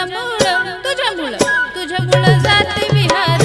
तुझ्या मुलं तुझ्या मुलं तुझ्या मुलं जाते विहार.